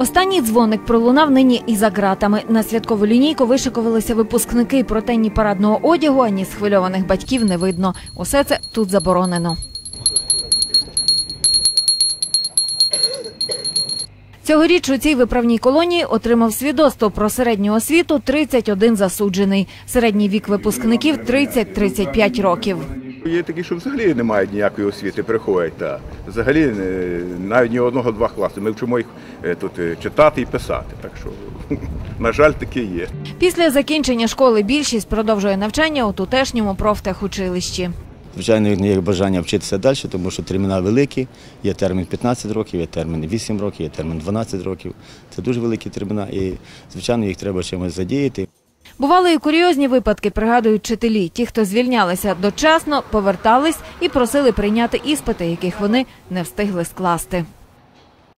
Останній дзвоник пролунав нині і за ґратами. На святкову лінійку вишикувалися випускники, проте ні парадного одягу, ані схвильованих батьків не видно. Усе це тут заборонено. Цьогоріч у цій виправній колонії отримав свідоцтво про середню освіту 31 засуджений. Середній вік випускників 30-35 років. Є такі, що взагалі не мають ніякої освіти, приходять. Та. Взагалі е, навіть ні одного-два класи. Ми вчимо їх е, тут е, читати і писати. Так що, на жаль, таке є. Після закінчення школи більшість продовжує навчання у тутешньому профтехучилищі. Звичайно, не є бажання вчитися далі, тому що терміна великі. Є термін 15 років, є термін 8 років, є термін 12 років. Це дуже великі терміна і, звичайно, їх треба чимось задіяти. Бували і курйозні випадки, пригадують вчителі. Ті, хто звільнялися дочасно, повертались і просили прийняти іспити, яких вони не встигли скласти.